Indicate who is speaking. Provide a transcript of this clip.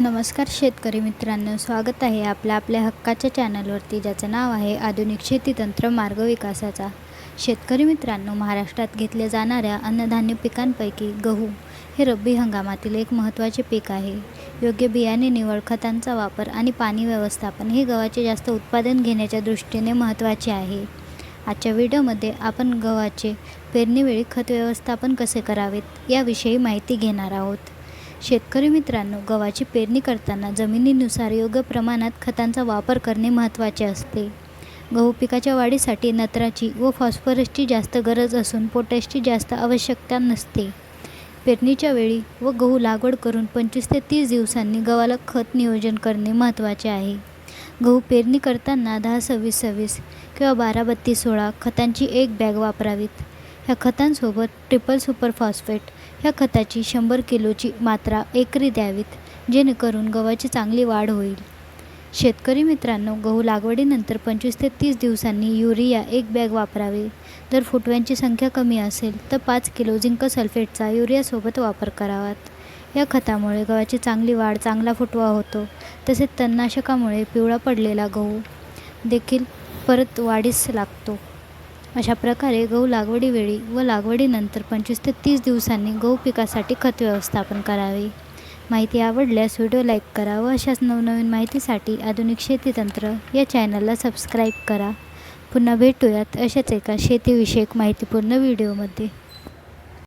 Speaker 1: नमस्कार शेतकरी मित्रांनो स्वागत आहे आपल्या आपल्या हक्काच्या चॅनलवरती ज्याचं नाव आहे आधुनिक शेतीतंत्र मार्ग विकासाचा. शेतकरी मित्रांनो महाराष्ट्रात घेतल्या जाणाऱ्या अन्नधान्य पिकांपैकी गहू हे रब्बी हंगामातील एक महत्त्वाचे पीक आहे. योग्य बियाणे निवड खतांचा वापर आणि पाणी व्यवस्थापन हे गव्हाचे जास्त उत्पादन घेण्याच्या दृष्टीने महत्त्वाचे आहे. आजच्या व्हिडिओमध्ये आपण गव्हाचे पेरणीवेळी खत व्यवस्थापन कसे करावेत याविषयी माहिती घेणार आहोत. शेतकरी मित्रांनो गव्हाची पेरणी करताना जमिनीनुसार योग्य प्रमाणात खतांचा वापर करणे महत्त्वाचे असते. गहू पिकाच्या वाढीसाठी नत्राची व फॉस्फरसची जास्त गरज असून पोटॅशची जास्त आवश्यकता नसते. पेरणीच्या वेळी व गहू लागवड करून पंचवीस ते तीस दिवसांनी गव्हाला खत नियोजन करणे महत्त्वाचे आहे. गहू पेरणी करताना दहा सव्वीस सव्वीस किंवा बारा बत्तीस सोळा खतांची एक बॅग वापरावीत. ह्या खतांसोबत ट्रिपल सुपर फॉस्फेट ह्या खताची शंभर किलोची मात्रा एकरी द्यावीत जेणेकरून गव्हाची चांगली वाढ होईल. शेतकरी मित्रांनो गहू लागवडीनंतर पंचवीस ते तीस दिवसांनी युरिया एक बॅग वापरावी. जर फुटव्यांची संख्या कमी असेल तर पाच किलो झिंक सल्फेटचा युरियासोबत वापर करावात. या खतामुळे गव्हाची चांगली वाढ चांगला फुटवा होतो तसेच तणनाशकामुळे पिवळा पडलेला गहू देखील परत वाढीस लागतो. अशा प्रकारे गहू लागवडीवेळी व लागवडीनंतर पंचवीस ते तीस दिवसांनी गहू पिकासाठी खत व्यवस्थापन करावे. माहिती आवडल्यास व्हिडिओ लाईक करा व अशाच नवनवीन माहितीसाठी आधुनिक शेती तंत्र या चॅनलला सबस्क्राईब करा. पुन्हा भेटूयात अशाच एका शेतीविषयक माहितीपूर्ण व्हिडिओमध्ये.